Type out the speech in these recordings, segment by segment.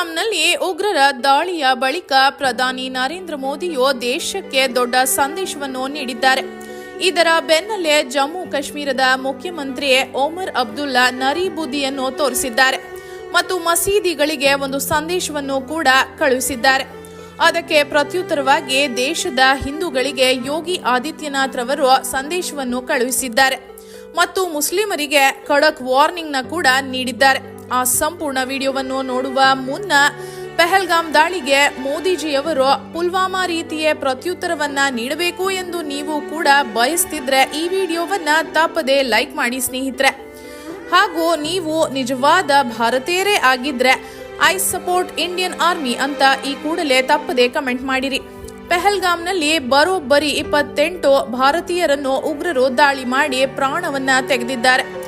ಪಹಲ್ಗಾಮ್ನಲ್ಲಿ ಉಗ್ರರ ದಾಳಿಯ ಬಳಿಕ ಪ್ರಧಾನಿ ನರೇಂದ್ರ ಮೋದಿಯು ದೇಶಕ್ಕೆ ದೊಡ್ಡ ಸಂದೇಶವನ್ನು ನೀಡಿದ್ದಾರೆ. ಇದರ ಬೆನ್ನಲ್ಲೇ ಜಮ್ಮು ಕಾಶ್ಮೀರದ ಮುಖ್ಯಮಂತ್ರಿ ಒಮರ್ ಅಬ್ದುಲ್ಲಾ ನರೀಬುದಿಯನ್ನು ತೋರಿಸಿದ್ದಾರೆ ಮತ್ತು ಮಸೀದಿಗಳಿಗೆ ಒಂದು ಸಂದೇಶವನ್ನು ಕೂಡ ಕಳುಹಿಸಿದ್ದಾರೆ. ಅದಕ್ಕೆ ಪ್ರತ್ಯುತ್ತರವಾಗಿ ದೇಶದ ಹಿಂದೂಗಳಿಗೆ ಯೋಗಿ ಆದಿತ್ಯನಾಥ್ ರವರು ಸಂದೇಶವನ್ನು ಕಳುಹಿಸಿದ್ದಾರೆ ಮತ್ತು ಮುಸ್ಲಿಮರಿಗೆ ಖಡಕ್ ವಾರ್ನಿಂಗ್ನ ಕೂಡ ನೀಡಿದ್ದಾರೆ. ಆ ಸಂಪೂರ್ಣ ವಿಡಿಯೋವನ್ನು ನೋಡುವ ಮುನ್ನ ಪೆಹಲ್ಗಾಮ್ ದಾಳಿಗೆ ಮೋದಿಜಿಯವರು ಪುಲ್ವಾಮಾ ರೀತಿಯ ಪ್ರತ್ಯುತ್ತರವನ್ನ ನೀಡಬೇಕು ಎಂದು ನೀವು ಕೂಡ ಬಯಸ್ತಿದ್ರೆ ಈ ವಿಡಿಯೋವನ್ನ ತಪ್ಪದೆ ಲೈಕ್ ಮಾಡಿ ಸ್ನೇಹಿತರೆ. ಹಾಗೂ ನೀವು ನಿಜವಾದ ಭಾರತೀಯರೇ ಆಗಿದ್ರೆ ಐ ಸಪೋರ್ಟ್ ಇಂಡಿಯನ್ ಆರ್ಮಿ ಅಂತ ಈ ಕೂಡಲೇ ತಪ್ಪದೆ ಕಮೆಂಟ್ ಮಾಡಿರಿ. ಪೆಹಲ್ಗಾಮ್ನಲ್ಲಿ ಬರೋಬ್ಬರಿ ಇಪ್ಪತ್ತೆಂಟು ಭಾರತೀಯರನ್ನು ಉಗ್ರರು ದಾಳಿ ಮಾಡಿ ಪ್ರಾಣವನ್ನ ತೆಗೆದಿದ್ದಾರೆ.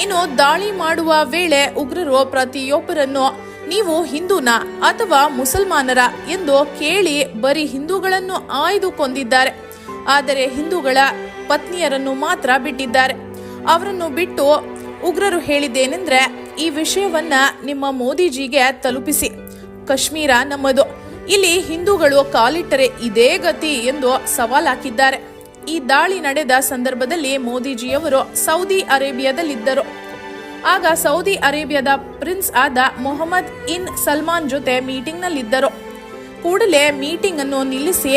ಇನ್ನು ದಾಳಿ ಮಾಡುವ ವೇಳೆ ಉಗ್ರರು ಪ್ರತಿಯೊಬ್ಬರನ್ನು ನೀವು ಹಿಂದೂನ ಅಥವಾ ಮುಸಲ್ಮಾನರ ಎಂದು ಕೇಳಿ ಬರೀ ಹಿಂದೂಗಳನ್ನು ಆಯ್ದು ಕೊಂದಿದ್ದಾರೆ ಆದರೆ ಹಿಂದೂಗಳ ಪತ್ನಿಯರನ್ನು ಮಾತ್ರ ಬಿಟ್ಟಿದ್ದಾರೆ. ಅವರನ್ನು ಬಿಟ್ಟು ಉಗ್ರರು ಹೇಳಿದ್ದೇನೆಂದ್ರೆ ಈ ವಿಷಯವನ್ನ ನಿಮ್ಮ ಮೋದಿಜಿಗೆ ತಲುಪಿಸಿ. ಕಾಶ್ಮೀರ ನಮ್ಮದು. ಇಲ್ಲಿ ಹಿಂದೂಗಳು ಕಾಲಿಟ್ಟರೆ ಇದೇ ಗತಿ ಎಂದು ಸವಾಲ್ ಹಾಕಿದ್ದಾರೆ ಈ ದಾಳಿ ನಡೆದ ಸಂದರ್ಭದಲ್ಲಿ ಮೋದಿಜಿಯವರು ಸೌದಿ ಅರೇಬಿಯಾದಲ್ಲಿದ್ದರು. ಆಗ ಸೌದಿ ಅರೇಬಿಯಾದ ಪ್ರಿನ್ಸ್ ಆದ ಮೊಹಮ್ಮದ್ ಇನ್ ಸಲ್ಮಾನ್ ಜೊತೆ ಮೀಟಿಂಗ್ನಲ್ಲಿದ್ದರು. ಕೂಡಲೇ ಮೀಟಿಂಗ್ ಅನ್ನು ನಿಲ್ಲಿಸಿ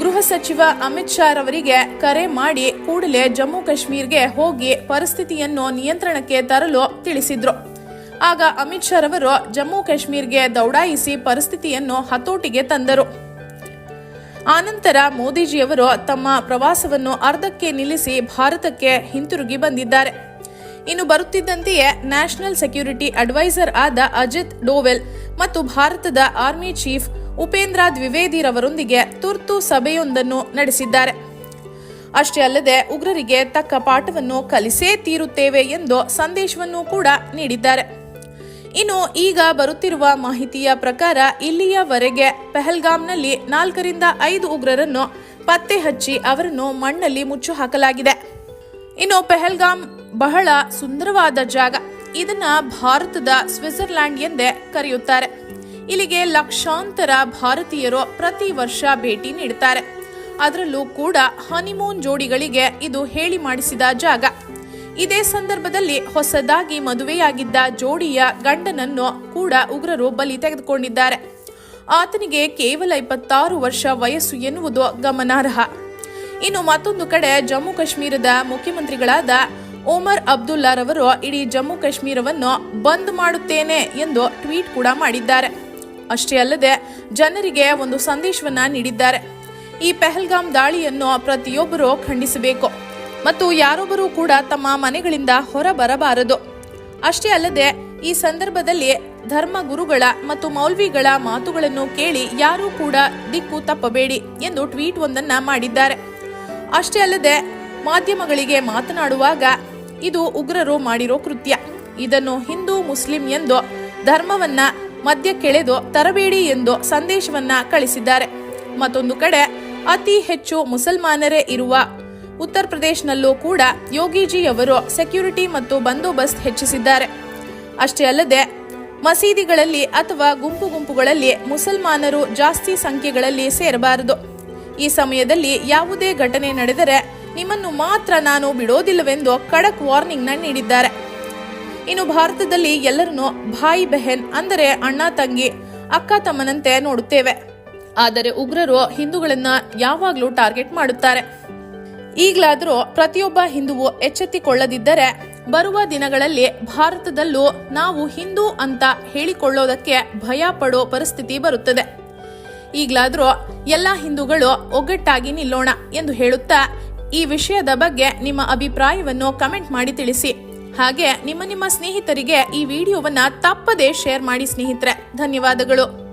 ಗೃಹ ಸಚಿವ ಅಮಿತ್ ಶಾ ರವರಿಗೆ ಕರೆ ಮಾಡಿ ಕೂಡಲೇ ಜಮ್ಮು ಕಾಶ್ಮೀರ್ಗೆ ಹೋಗಿ ಪರಿಸ್ಥಿತಿಯನ್ನು ನಿಯಂತ್ರಣಕ್ಕೆ ತರಲು ತಿಳಿಸಿದ್ರು. ಆಗ ಅಮಿತ್ ಶಾ ರವರು ಜಮ್ಮು ಕಾಶ್ಮೀರ್ಗೆ ದೌಡಾಯಿಸಿ ಪರಿಸ್ಥಿತಿಯನ್ನು ಹತೋಟಿಗೆ ತಂದರು. ಆನಂತರ ಮೋದಿಜಿಯವರು ತಮ್ಮ ಪ್ರವಾಸವನ್ನು ಅರ್ಧಕ್ಕೆ ನಿಲ್ಲಿಸಿ ಭಾರತಕ್ಕೆ ಹಿಂತಿರುಗಿ ಬಂದಿದ್ದಾರೆ. ಇನ್ನು ಬರುತ್ತಿದ್ದಂತೆಯೇ ನ್ಯಾಷನಲ್ ಸೆಕ್ಯೂರಿಟಿ ಅಡ್ವೈಸರ್ ಆದ ಅಜಿತ್ ಡೋವೆಲ್ ಮತ್ತು ಭಾರತದ ಆರ್ಮಿ ಚೀಫ್ ಉಪೇಂದ್ರ ದ್ವಿವೇದಿರವರೊಂದಿಗೆ ತುರ್ತು ಸಭೆಯೊಂದನ್ನು ನಡೆಸಿದ್ದಾರೆ. ಅಷ್ಟೇ ಅಲ್ಲದೆ ಉಗ್ರರಿಗೆ ತಕ್ಕ ಪಾಠವನ್ನು ಕಲಿಸೇ ತೀರುತ್ತೇವೆ ಎಂದು ಸಂದೇಶವನ್ನು ಕೂಡ ನೀಡಿದ್ದಾರೆ. ಇನ್ನು ಈಗ ಬರುತ್ತಿರುವ ಮಾಹಿತಿಯ ಪ್ರಕಾರ ಇಲ್ಲಿಯವರೆಗೆ ಪೆಹಲ್ಗಾಮ್ನಲ್ಲಿ ನಾಲ್ಕರಿಂದ ಐದು ಉಗ್ರರನ್ನು ಪತ್ತೆ ಹಚ್ಚಿ ಅವರನ್ನು ಮಣ್ಣಲ್ಲಿ ಮುಚ್ಚು ಹಾಕಲಾಗಿದೆ ಇನ್ನು ಪೆಹಲ್ಗಾಮ್ ಬಹಳ ಸುಂದರವಾದ ಜಾಗ. ಇದನ್ನ ಭಾರತದ ಸ್ವಿಟ್ಜರ್ಲ್ಯಾಂಡ್ ಎಂದೇ ಕರೆಯುತ್ತಾರೆ. ಇಲ್ಲಿಗೆ ಲಕ್ಷಾಂತರ ಭಾರತೀಯರು ಪ್ರತಿ ವರ್ಷ ಭೇಟಿ ನೀಡುತ್ತಾರೆ ಅದರಲ್ಲೂ ಕೂಡ ಹನಿಮೂನ್ ಜೋಡಿಗಳಿಗೆ ಇದು ಹೇಳಿ ಮಾಡಿಸಿದ ಜಾಗ. ಇದೇ ಸಂದರ್ಭದಲ್ಲಿ ಹೊಸದಾಗಿ ಮದುವೆಯಾಗಿದ್ದ ಜೋಡಿಯ ಗಂಡನನ್ನು ಕೂಡ ಉಗ್ರರು ಬಲಿ ತೆಗೆದುಕೊಂಡಿದ್ದಾರೆ. ಆತನಿಗೆ ಕೇವಲ ಇಪ್ಪತ್ತಾರು ವರ್ಷ ವಯಸ್ಸು ಎನ್ನುವುದು ಗಮನಾರ್ಹ. ಇನ್ನು ಮತ್ತೊಂದು ಕಡೆ ಜಮ್ಮು ಕಾಶ್ಮೀರದ ಮುಖ್ಯಮಂತ್ರಿಗಳಾದ ಓಮರ್ ಅಬ್ದುಲ್ಲಾರವರು ಇಡೀ ಜಮ್ಮು ಕಾಶ್ಮೀರವನ್ನು ಬಂದ್ ಮಾಡುತ್ತೇನೆ ಎಂದು ಟ್ವೀಟ್ ಕೂಡ ಮಾಡಿದ್ದಾರೆ. ಅಷ್ಟೇ ಅಲ್ಲದೆ ಜನರಿಗೆ ಒಂದು ಸಂದೇಶವನ್ನ ನೀಡಿದ್ದಾರೆ. ಈ ಪೆಹಲ್ಗಾಮ್ ದಾಳಿಯನ್ನು ಪ್ರತಿಯೊಬ್ಬರೂ ಖಂಡಿಸಬೇಕು. ಮತ್ತು ಯಾರೊಬ್ಬರೂ ಕೂಡ ತಮ್ಮ ಮನೆಗಳಿಂದ ಹೊರ ಬರಬಾರದು ಅಷ್ಟೇ ಅಲ್ಲದೆ ಈ ಸಂದರ್ಭದಲ್ಲಿ ಧರ್ಮ ಗುರುಗಳ ಮತ್ತು ಮೌಲ್ವಿಗಳ ಮಾತುಗಳನ್ನು ಕೇಳಿ ಯಾರೂ ಕೂಡ ದಿಕ್ಕು ತಪ್ಪಬೇಡಿ ಎಂದು ಟ್ವೀಟ್ ಒಂದನ್ನ ಮಾಡಿದ್ದಾರೆ. ಅಷ್ಟೇ ಅಲ್ಲದೆ ಮಾಧ್ಯಮಗಳಿಗೆ ಮಾತನಾಡುವಾಗ ಇದು ಉಗ್ರರು ಮಾಡಿರೋ ಕೃತ್ಯ. ಇದನ್ನು ಹಿಂದೂ ಮುಸ್ಲಿಂ ಎಂದು ಧರ್ಮವನ್ನ ಮಧ್ಯಕ್ಕೆಳೆದು ತರಬೇಡಿ ಎಂದು ಸಂದೇಶವನ್ನ ಕಳಿಸಿದ್ದಾರೆ. ಮತ್ತೊಂದು ಕಡೆ, ಅತಿ ಹೆಚ್ಚು ಮುಸಲ್ಮಾನರೇ ಇರುವ ಉತ್ತರ ಪ್ರದೇಶನಲ್ಲೂ ಕೂಡ ಯೋಗಿಜಿಯವರು ಸೆಕ್ಯೂರಿಟಿ ಮತ್ತು ಬಂದೋಬಸ್ತ್ ಹೆಚ್ಚಿಸಿದ್ದಾರೆ. ಅಷ್ಟೇ ಅಲ್ಲದೆ, ಮಸೀದಿಗಳಲ್ಲಿ ಅಥವಾ ಗುಂಪು ಗುಂಪುಗಳಲ್ಲಿ ಮುಸಲ್ಮಾನರು ಜಾಸ್ತಿ ಸಂಖ್ಯೆಗಳಲ್ಲಿ ಸೇರಬಾರದು. ಈ ಸಮಯದಲ್ಲಿ ಯಾವುದೇ ಘಟನೆ ನಡೆದರೆ ನಿಮ್ಮನ್ನು ಮಾತ್ರ ನಾನು ಬಿಡೋದಿಲ್ಲವೆಂದು ಖಡಕ್ ವಾರ್ನಿಂಗ್ನ ನೀಡಿದ್ದಾರೆ. ಇನ್ನು ಭಾರತದಲ್ಲಿ ಎಲ್ಲರನ್ನು ಭಾಯಿ ಬೆಹೆನ್ ಅಂದರೆ ಅಣ್ಣ ತಂಗಿ, ಅಕ್ಕ ತಮ್ಮನಂತೆ ನೋಡುತ್ತೇವೆ. ಆದರೆ ಉಗ್ರರು ಹಿಂದೂಗಳನ್ನು ಯಾವಾಗಲೂ ಟಾರ್ಗೆಟ್ ಮಾಡುತ್ತಾರೆ. ಈಗಲಾದರೂ ಪ್ರತಿಯೊಬ್ಬ ಹಿಂದುವು ಎಚ್ಚೆತ್ತಿಕೊಳ್ಳದಿದ್ದರೆ ಬರುವ ದಿನಗಳಲ್ಲಿ ಭಾರತದಲ್ಲೂ ನಾವು ಹಿಂದೂ ಅಂತ ಹೇಳಿಕೊಳ್ಳೋದಕ್ಕೆ ಭಯ ಪಡೋ ಪರಿಸ್ಥಿತಿ ಬರುತ್ತದೆ. ಈಗಲಾದರೂ ಎಲ್ಲ ಹಿಂದೂಗಳು ಒಗ್ಗಟ್ಟಾಗಿ ನಿಲ್ಲೋಣ ಎಂದು ಹೇಳುತ್ತಾ ಈ ವಿಷಯದ ಬಗ್ಗೆ ನಿಮ್ಮ ಅಭಿಪ್ರಾಯವನ್ನು ಕಮೆಂಟ್ ಮಾಡಿ ತಿಳಿಸಿ. ಹಾಗೆ ನಿಮ್ಮ ನಿಮ್ಮ ಸ್ನೇಹಿತರಿಗೆ ಈ ವಿಡಿಯೋವನ್ನು ತಪ್ಪದೇ ಶೇರ್ ಮಾಡಿ ಸ್ನೇಹಿತರೆ. ಧನ್ಯವಾದಗಳು.